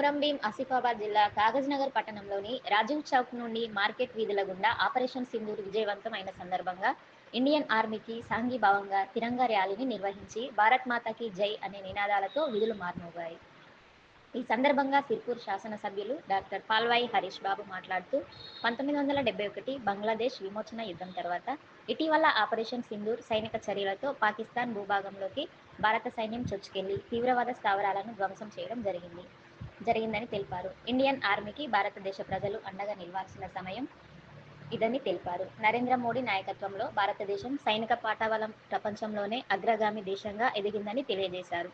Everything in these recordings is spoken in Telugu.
కొమురంభీం ఆసిఫాబాద్ జిల్లా కాగజ్ నగర్ పట్టణంలోని రాజీవ్ చౌక్ నుండి మార్కెట్ వీధుల గుండా ఆపరేషన్ సింధూర్ విజయవంతం అయిన సందర్భంగా ఇండియన్ ఆర్మీకి సాంఘీభావంగా తిరంగా ర్యాలీని నిర్వహించి భారత్ మాతాకి జై అనే నినాదాలతో విధులు మార్మోగాయి. ఈ సందర్భంగా సిర్పూర్ శాసనసభ్యులు డాక్టర్ పాల్వాయి హరీష్ బాబు మాట్లాడుతూ పంతొమ్మిది వందల డెబ్బై ఒకటి బంగ్లాదేశ్ విమోచన యుద్ధం తర్వాత ఇటీవల ఆపరేషన్ సింధూర్ సైనిక చర్యలతో పాకిస్తాన్ భూభాగంలోకి భారత సైన్యం చొచ్చుకెళ్ళి తీవ్రవాద స్థావరాలను ధ్వంసం చేయడం జరిగింది. జరిగిందని తెలిపారు. ఇండియన్ ఆర్మీకి భారతదేశ ప్రజలు అండగా నిలవాల్సిన సమయం ఇదని తెలిపారు. నరేంద్ర మోడీ నాయకత్వంలో భారతదేశం సైనిక పాఠవలం ప్రపంచంలోనే అగ్రగామి దేశంగా ఎదిగిందని తెలియజేశారు.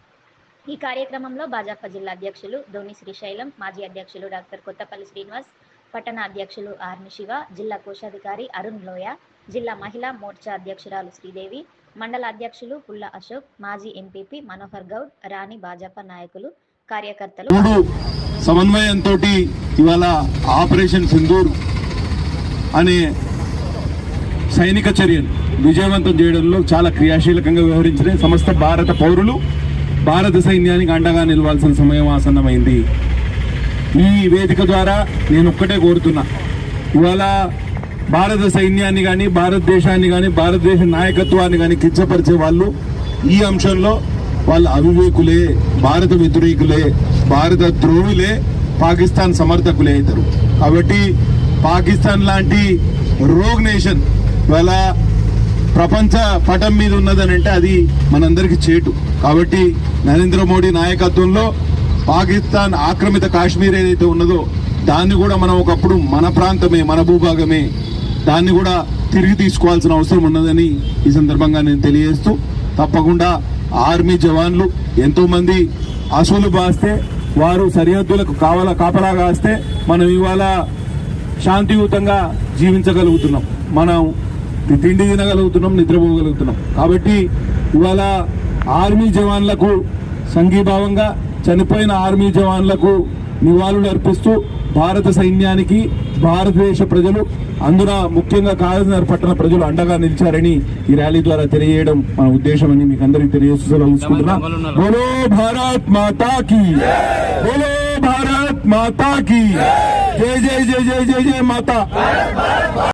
ఈ కార్యక్రమంలో భాజపా జిల్లా అధ్యక్షులు ధోని శ్రీశైలం మాజీ అధ్యక్షులు డాక్టర్ కొత్తపల్లి శ్రీనివాస్ పట్టణ అధ్యక్షులు ఆర్ని శివ జిల్లా కోశాధికారి అరుణ్ లోయ జిల్లా మహిళా మోర్చా అధ్యక్షురాలు శ్రీదేవి మండల అధ్యక్షులు పుల్ల అశోక్ మాజీ ఎంపీపీ మనోహర్ గౌడ్ రాణి భాజపా నాయకులు కార్యకర్తలు సమన్వయంతో ఇవాళ ఆపరేషన్ సింధూర్ అనే సైనిక చర్యను విజయవంతం చేయడంలో చాలా క్రియాశీలకంగా వ్యవహరించిన సమస్త భారత పౌరులు భారత సైన్యానికి అండగా నిలవాల్సిన సమయం ఆసన్నమైంది. ఈ వేదిక ద్వారా నేను ఒక్కటే కోరుతున్నా ఇవాళ భారత సైన్యాన్ని కానీ భారతదేశాన్ని కానీ భారతదేశ నాయకత్వాన్ని కానీ కించపరిచే వాళ్ళు ఈ అంశంలో వాళ్ళు అవివేకులే భారత వ్యతిరేకులే భారత ద్రోహులే పాకిస్తాన్ సమర్థకులే అవుతారు. కాబట్టి పాకిస్తాన్ లాంటి రోగ్ నేషన్ ఇవాళ ప్రపంచ పటం మీద ఉన్నదని అంటే అది మనందరికీ చేటు. కాబట్టి నరేంద్ర మోడీ నాయకత్వంలో పాకిస్తాన్ ఆక్రమిత కాశ్మీర్ ఏదైతే ఉన్నదో దాన్ని కూడా మనం ఒకప్పుడు మన ప్రాంతమే మన భూభాగమే దాన్ని కూడా తిరిగి తీసుకోవాల్సిన అవసరం ఉన్నదని ఈ సందర్భంగా నేను తెలియజేస్తూ తప్పకుండా ఆర్మీ జవాన్లు ఎంతోమంది మంది బాస్తే వారు సరిహద్దులకు కావాల కాపలా కాస్తే మనం ఇవాళ శాంతియుతంగా జీవించగలుగుతున్నాం. మనం తిండి తినగలుగుతున్నాం నిద్రపోగలుగుతున్నాం. కాబట్టి ఇవాళ ఆర్మీ జవాన్లకు సంఘీభావంగా చనిపోయిన ఆర్మీ జవాన్లకు నివాళులు అర్పిస్తూ భారత సైన్యానికి భారతదేశ ప్రజలు అందున ముఖ్యంగా కాకినాడ పట్టణ ప్రజలు అండగా నిలిచారని ఈ ర్యాలీ ద్వారా తెలియజేయడం మన ఉద్దేశం అని మీకు అందరికీ తెలియజేస్తున్నా భారత్ భారత్ జై జై జై జై జై జై మాతా.